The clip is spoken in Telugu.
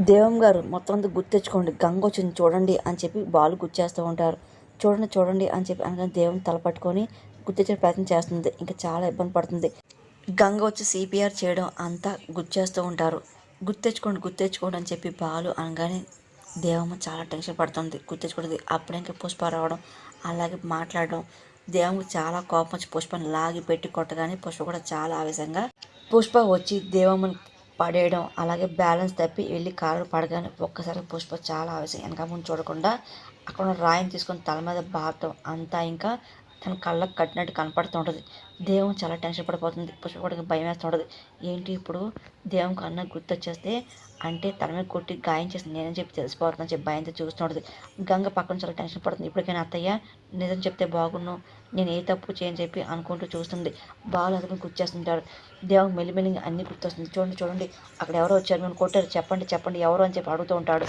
దేవం గారు మొత్తం అంతా గుర్తు తెచ్చుకోండి. గంగ వచ్చింది చూడండి అని చెప్పి బాలు గుర్చేస్తూ ఉంటారు. చూడండి చూడండి అని చెప్పి అనగానే దేవం తలపట్టుకొని గుర్తించే ప్రయత్నం చేస్తుంది. ఇంకా చాలా ఇబ్బంది పడుతుంది. గంగ వచ్చి సిపిఆర్ చేయడం అంతా గుర్తు చేస్తూ ఉంటారు. గుర్తు తెచ్చుకోండి గుర్తు తెచ్చుకోండి అని చెప్పి బాలు అనగానే దేవమ్మ చాలా టెన్షన్ పడుతుంది. గుర్తు తెచ్చుకోండి అప్పుడే ఇంకా పుష్ప రావడం అలాగే మాట్లాడడం. దేవమ్మకి చాలా కోపం వచ్చి పుష్పని లాగి పెట్టి కొట్టగానే పుష్ప కూడా చాలా ఆవేశంగా పుష్ప వచ్చి దేవమ్మని పడేయడం అలాగే బ్యాలెన్స్ తప్పి వెళ్ళి కారు పడగానే ఒక్కసారి పుష్ప చాలా ఆవేశం వెనక ముందు చూడకుండా అక్కడ రాయిని తీసుకొని తల మీద బాగటం అంతా ఇంకా తన కళ్ళకు కట్టినట్టు కనపడుతూ ఉంటుంది దేవం చాలా టెన్షన్ పడిపోతుంది పుష్పడికి భయం వేస్తుంటుంది ఏంటి ఇప్పుడు దేవం అన్న గుర్తొచ్చేస్తే అంటే తల మీద కొట్టి గాయం చేసి నేనని చెప్పి తెలిసిపోతుందని చెప్పి భయంతో చూస్తుంటుంది. గంగ పక్కన చాలా టెన్షన్ పడుతుంది. ఇప్పటికైనా అత్తయ్య నిజం చెప్తే బాగున్ను నేను ఏ తప్పు చేయని చెప్పి అనుకుంటూ చూస్తుంది. బాలు అతను గుర్చేస్తుంటాడు దేవం మెల్లిమెల్లిగా అన్ని గుర్తొస్తుంది. చూడండి చూడండి అక్కడ ఎవరో వచ్చారు మేము కొట్టారు చెప్పండి చెప్పండి ఎవరు అని చెప్పి అడుగుతూ ఉంటాడు.